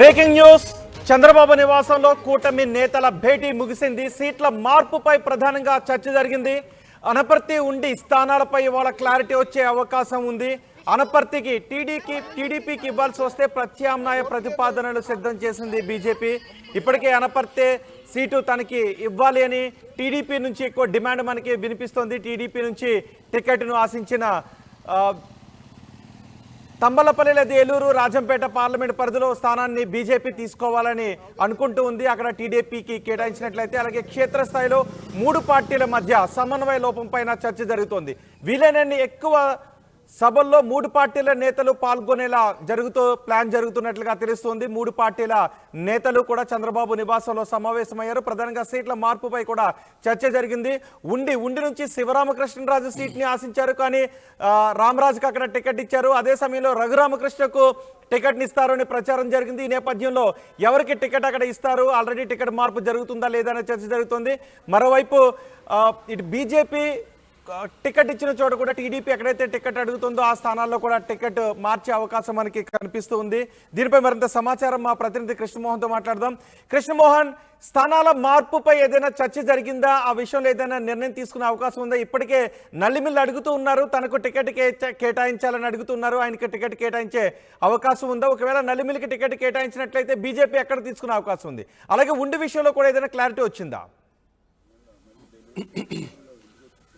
Breaking news. Chandrababu నివాసంలో కూటమి నేతల భేటీ ముగిసింది. సీట్ల మార్పుపై ప్రధానంగా చర్చ జరిగింది. అనపర్తి ఉండి స్థానాలపై ఇవాళ క్లారిటీ వచ్చే అవకాశం ఉంది. అనపర్తికి టీడీకి టీడీపీకి ఇవ్వాల్సి వస్తే ప్రత్యామ్నాయ ప్రతిపాదనలు సిద్ధం చేసింది బీజేపీ. ఇప్పటికే అనపర్తి సీటు తనకి ఇవ్వాలి అని టీడీపీ నుంచి ఎక్కువ డిమాండ్ మనకి వినిపిస్తోంది. టీడీపీ నుంచి టికెట్ను ఆశించిన ఆ, తంబలపల్లి లేదా ఏలూరు రాజంపేట పార్లమెంట్ పరిధిలో స్థానాన్ని బీజేపీ తీసుకోవాలని అనుకుంటూ ఉంది. అక్కడ టీడీపీకి కేటాయించినట్లయితే అలాగే క్షేత్రస్థాయిలో మూడు పార్టీల మధ్య సమన్వయ లోపం పైన చర్చ జరుగుతోంది. వీలైనన్ని ఎక్కువ సభల్లో మూడు పార్టీల నేతలు పాల్గొనేలా జరుగుతూ ప్లాన్ జరుగుతున్నట్లుగా తెలుస్తోంది. మూడు పార్టీల నేతలు కూడా చంద్రబాబు నివాసంలో సమావేశమయ్యారు. ప్రధానంగా సీట్ల మార్పుపై కూడా చర్చ జరిగింది. ఉండి ఉండి నుంచి శివరామకృష్ణరాజు సీట్ని ఆశించారు కానీ ఆ, రామరాజుకి అక్కడ టికెట్ ఇచ్చారు. అదే సమయంలో రఘురామకృష్ణకు టికెట్ ఇస్తారు ప్రచారం జరిగింది. ఈ నేపథ్యంలో ఎవరికి టికెట్ అక్కడ ఇస్తారు? ఆల్రెడీ టికెట్ మార్పు జరుగుతుందా లేదా అనే చర్చ జరుగుతుంది. మరోవైపు ఇటు బీజేపీ టికెట్ ఇచ్చిన చోట కూడా టీడీపీ ఎక్కడైతే టికెట్ అడుగుతుందో ఆ స్థానాల్లో కూడా టికెట్ మార్చే అవకాశం మనకి కనిపిస్తూ ఉంది. దీనిపై మరింత సమాచారం మా ప్రతినిధి కృష్ణమోహన్తో మాట్లాడదాం. కృష్ణమోహన్ స్థానాల మార్పుపై ఏదైనా చర్చ జరిగిందా? ఆ విషయంలో ఏదైనా నిర్ణయం తీసుకునే అవకాశం ఉందా? ఇప్పటికే నల్లిమిల్లు అడుగుతూ ఉన్నారు. తనకు టికెట్ కే- కేటాయించాలని అడుగుతున్నారు. ఆయనకి టికెట్ కేటాయించే అవకాశం ఉందా? ఒకవేళ నల్లిమిల్లికి టికెట్ కేటాయించినట్లయితే బీజేపీ ఎక్కడ తీసుకునే అవకాశం ఉంది? అలాగే ఉండి విషయంలో కూడా ఏదైనా క్లారిటీ వచ్చిందా?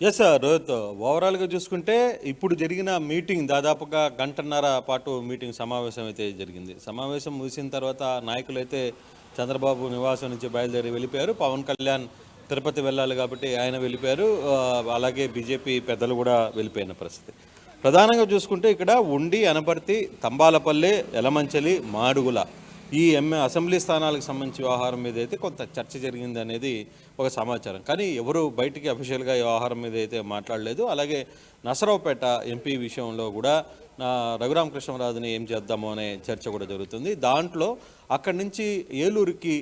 ఎస్ సార్ రోహిత్ ఓవరాల్గా చూసుకుంటే ఇప్పుడు జరిగిన మీటింగ్ దాదాపుగా గంటన్నర పాటు మీటింగ్ సమావేశం అయితే జరిగింది. సమావేశం ముగిసిన తర్వాత నాయకులు అయితే చంద్రబాబు నివాసం నుంచి బయలుదేరి వెళ్ళిపోయారు. పవన్ కళ్యాణ్ తిరుపతి వెళ్ళాలి కాబట్టి ఆయన వెళ్ళిపోయారు. అలాగే బీజేపీ పెద్దలు కూడా వెళ్ళిపోయిన పరిస్థితి. ప్రధానంగా చూసుకుంటే ఇక్కడ ఉండి అనపర్తి తంబాలపల్లి ఎలమంచలి మాడుగుల ఈ ఎంఏ అసెంబ్లీ స్థానాలకు సంబంధించి వ్యవహారం మీద అయితే కొంత చర్చ జరిగింది అనేది ఒక సమాచారం. కానీ ఎవరు బయటికి అఫీషియల్గా ఈ వ్యవహారం మీద అయితే మాట్లాడలేదు. అలాగే నసరావుపేట ఎంపీ విషయంలో కూడా రఘురామకృష్ణరాజుని ఏం చేద్దాము అనే చర్చ కూడా జరుగుతుంది. దాంట్లో అక్కడి నుంచి ఏలూరుకి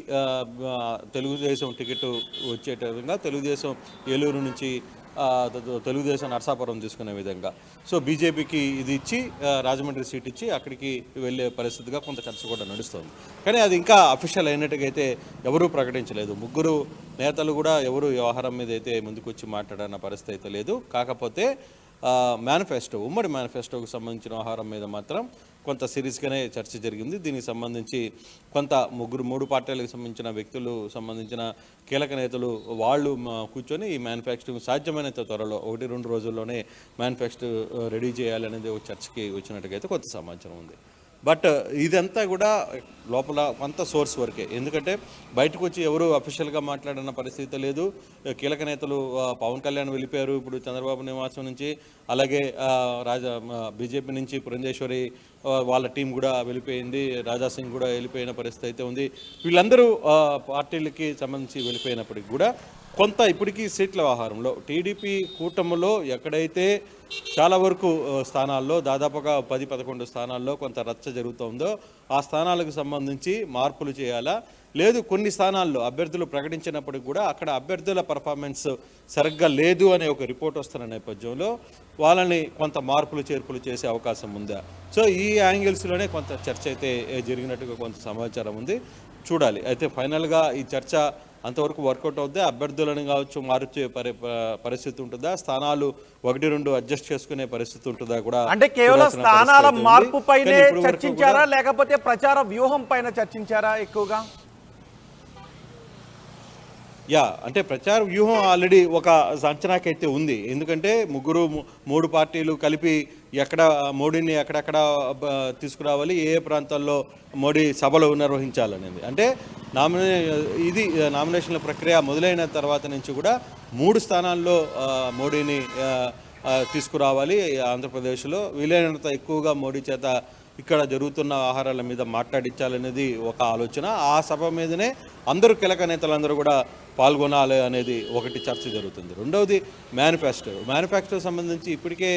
తెలుగుదేశం టికెట్ వచ్చే విధంగా తెలుగుదేశం ఏలూరు నుంచి తెలుగుదేశం నర్సాపురం తీసుకునే విధంగా. సో బీజేపీకి ఇది ఇచ్చి రాజమండ్రి సీట్ ఇచ్చి అక్కడికి వెళ్ళే పరిస్థితిగా కొంత చర్చ కూడా నడుస్తుంది. కానీ అది ఇంకా అఫీషియల్ అయినట్టుగా అయితే ఎవరూ ప్రకటించలేదు. ముగ్గురు నేతలు కూడా ఎవరు వ్యవహారం మీద అయితే ముందుకొచ్చి మాట్లాడన్న పరిస్థితి అయితే లేదు. కాకపోతే మేనిఫెస్టో ఉమ్మడి మేనిఫెస్టోకు సంబంధించిన వ్యవహారం మీద మాత్రం కొంత సీరియస్గానే చర్చ జరిగింది. దీనికి సంబంధించి కొంత ముగ్గురు మూడు పార్టీలకు సంబంధించిన వ్యక్తులు సంబంధించిన కీలక నేతలు వాళ్ళు కూర్చొని ఈ మ్యానుఫ్యాక్చరింగ్ సాధ్యమైనంత త్వరలో ఒకటి రెండు రోజుల్లోనే మ్యానుఫ్యాక్చర్ రెడీ చేయాలనేది ఒక చర్చకి వచ్చినట్టుగా అయితే కొంత సమాచారం ఉంది. బట్ ఇదంతా కూడా లోపల కొంత సోర్స్ వరకే. ఎందుకంటే బయటకు వచ్చి ఎవరు అఫీషియల్గా మాట్లాడిన పరిస్థితి లేదు. కీలక నేతలు పవన్ కళ్యాణ్ వెళ్ళిపోయారు. ఇప్పుడు చంద్రబాబు నివాసం నుంచి అలాగే రాజా బీజేపీ నుంచి పురంధేశ్వరి వాళ్ళ టీం కూడా వెళ్ళిపోయింది. రాజా సింగ్ కూడా వెళ్ళిపోయిన పరిస్థితి అయితే ఉంది. వీళ్ళందరూ పార్టీలకి సంబంధించి వెళ్ళిపోయినప్పటికి కూడా కొంత ఇప్పటికీ సీట్ల వ్యవహారంలో టీడీపీ కూటమిలో ఎక్కడైతే చాలా వరకు స్థానాల్లో దాదాపుగా పది పదకొండు స్థానాల్లో కొంత రచ్చ జరుగుతుందో ఆ స్థానాలకు సంబంధించి మార్పులు చేయాలా? లేదు కొన్ని స్థానాల్లో అభ్యర్థులు ప్రకటించినప్పటికి కూడా అక్కడ అభ్యర్థుల పర్ఫార్మెన్స్ సరిగ్గా లేదు అనే ఒక రిపోర్ట్ వస్తున్న నేపథ్యంలో వాళ్ళని కొంత మార్పులు చేర్పులు చేసే అవకాశం ఉందా? సో ఈ యాంగిల్స్లోనే కొంత చర్చ అయితే ఏ, జరిగినట్టుగా కొంత సమాచారం ఉంది. చూడాలి. అయితే ఫైనల్గా ఈ చర్చ అంతవరకు వర్కౌట్ అవుద్దా. అభ్యర్థులను కావచ్చు మార్చే పరిస్థితి ఉంటుందా? స్థానాలు ఒకటి రెండు అడ్జస్ట్ చేసుకునే పరిస్థితి ఉంటుందా కూడా అంటే కేవలం స్థానాల. మార్పు పైనే చర్చించారా? లేకపోతే ప్రచార వ్యూహం పైన చర్చించారా ఎక్కువగా? యా అంటే ప్రచార వ్యూహం ఆల్రెడీ ఒక అంచనాకైతే ఉంది. ఎందుకంటే ముగ్గురు మూడు పార్టీలు కలిపి ఎక్కడ మోడీని ఎక్కడెక్కడ తీసుకురావాలి ఏ ఏ ప్రాంతాల్లో మోడీ సభలు నిర్వహించాలనేది. అంటే నామినే ఇది నామినేషన్ల ప్రక్రియ మొదలైన తర్వాత నుంచి కూడా మూడు స్థానాల్లో మోడీని తీసుకురావాలి ఆంధ్రప్రదేశ్లో. వీలైనంత ఎక్కువగా మోడీ చేత ఇక్కడ జరుగుతున్న ఆహారాల మీద మాట్లాడించాలనేది ఒక ఆలోచన. ఆ సభ మీదనే అందరూ కీలక నేతలందరూ కూడా పాల్గొనాలి అనేది ఒకటి చర్చ జరుగుతుంది. రెండవది మేనిఫెస్టో మేనిఫెస్టో సంబంధించి ఇప్పటికే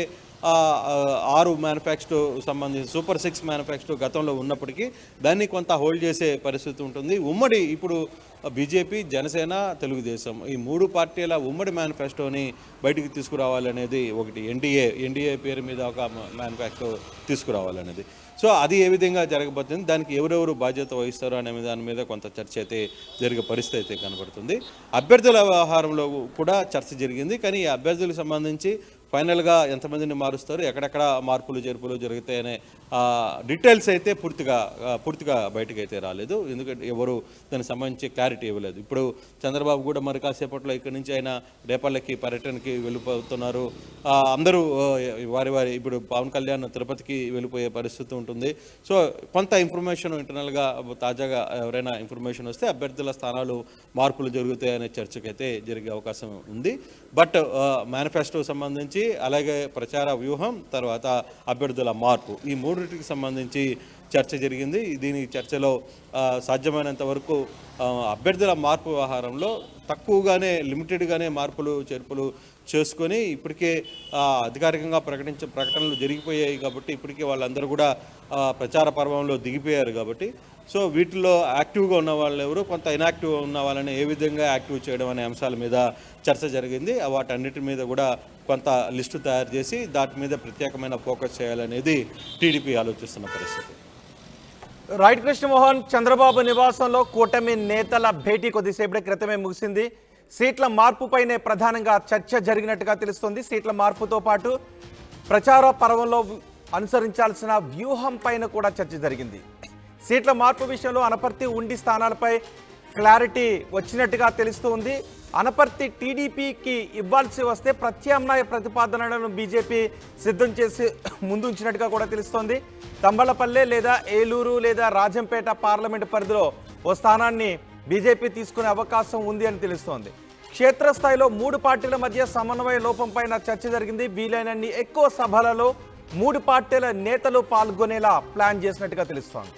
ఆరు మ్యానుఫ్యాక్చర్ సంబంధించి సూపర్ సిక్స్ మ్యానుఫ్యాక్చర్ గతంలో ఉన్నప్పటికీ దాన్ని కొంత హోల్డ్ చేసే పరిస్థితి ఉంటుంది. ఉమ్మడి ఇప్పుడు బీజేపీ జనసేన తెలుగుదేశం ఈ మూడు పార్టీల ఉమ్మడి మేనిఫెస్టోని బయటికి తీసుకురావాలనేది ఒకటి. ఎన్డీఏ ఎన్డీఏ పేరు మీద ఒక మేనిఫెస్టో తీసుకురావాలనేది. సో అది ఏ విధంగా జరగబోతుంది దానికి ఎవరెవరు బాధ్యత వహిస్తారు అనే దాని మీద కొంత చర్చ అయితే జరిగే పరిస్థితి అయితే కనబడుతుంది. అభ్యర్థుల వ్యవహారంలో కూడా చర్చ జరిగింది. కానీ ఈ అభ్యర్థులకు సంబంధించి ఫైనల్గా ఎంతమందిని మారుస్తారు? ఎక్కడెక్కడ మార్పులు చేర్పులు జరుగుతాయనే డీటెయిల్స్ అయితే పూర్తిగా పూర్తిగా బయటకు అయితే రాలేదు. ఎందుకంటే ఎవరు దానికి సంబంధించి క్లారిటీ ఇవ్వలేదు. ఇప్పుడు చంద్రబాబు కూడా మరి కాసేపట్లో ఇక్కడి నుంచి ఆయన రేపల్లకి పర్యటనకి వెళ్ళిపోతున్నారు. అందరూ వారి వారి ఇప్పుడు పవన్ కళ్యాణ్ తిరుపతికి వెళ్ళిపోయే పరిస్థితి ఉంటుంది. సో కొంత ఇన్ఫర్మేషన్ ఇంటర్నల్గా తాజాగా ఎవరైనా ఇన్ఫర్మేషన్ వస్తే అభ్యర్థుల స్థానాలు మార్పులు జరుగుతాయనే చర్చకైతే జరిగే అవకాశం ఉంది. బట్ మేనిఫెస్టో సంబంధించి అలాగే ప్రచార వ్యూహం తర్వాత అభ్యర్థుల మార్పు. ఈ మూడింటికి సంబంధించి చర్చ జరిగింది. దీని చర్చలో సాధ్యమైనంత వరకు అభ్యర్థుల మార్పు వ్యవహారంలో తక్కువగానే లిమిటెడ్గానే మార్పులు చేర్పులు చేసుకొని ఇప్పటికే అధికారికంగా ప్రకటించే ప్రకటనలు జరిగిపోయాయి కాబట్టి ఇప్పటికే వాళ్ళందరూ కూడా ప్రచార పర్వంలో దిగిపోయారు కాబట్టి. సో వీటిలో యాక్టివ్గా ఉన్న వాళ్ళు ఎవరు? కొంత ఇనాక్టివ్గా ఉన్న వాళ్ళని ఏ విధంగా యాక్టివ్ చేయడం అనే అంశాల మీద చర్చ జరిగింది. వాటన్నిటి మీద కూడా కొంత లిస్టు తయారు చేసి దాటి మీద ప్రత్యేకమైన ఫోకస్ చేయాలనేది టీడీపీ ఆలోచిస్తున్న పరిస్థితి. రైట్ కృష్ణమోహన్ చంద్రబాబు నివాసంలో కూటమి నేతల భేటీ కొద్దిసేపటి క్రితమే ముగిసింది. సీట్ల మార్పుపైనే ప్రధానంగా చర్చ జరిగినట్టుగా తెలుస్తోంది. సీట్ల మార్పుతో పాటు ప్రచార పర్వంలో అనుసరించాల్సిన వ్యూహం పైన కూడా చర్చ జరిగింది. సీట్ల మార్పు విషయంలో అనపర్తి ఉండి స్థానాలపై క్లారిటీ వచ్చినట్టుగా తెలుస్తోంది. అనపర్తి టీడీపీకి ఇవ్వాల్సి వస్తే ప్రత్యామ్నాయ ప్రతిపాదనలను బీజేపీ సిద్ధం చేసి ముందుంచినట్టుగా కూడా తెలుస్తోంది. తంబలపల్లె లేదా ఏలూరు లేదా రాజంపేట పార్లమెంటు పరిధిలో ఓ స్థానాన్ని బీజేపీ తీసుకునే అవకాశం ఉంది అని తెలుస్తోంది. క్షేత్రస్థాయిలో మూడు పార్టీల మధ్య సమన్వయ లోపం పైన చర్చ జరిగింది. వీలైనన్ని ఎక్కువ సభలలో మూడు పార్టీల నేతలు పాల్గొనేలా ప్లాన్ చేసినట్టుగా తెలుస్తోంది.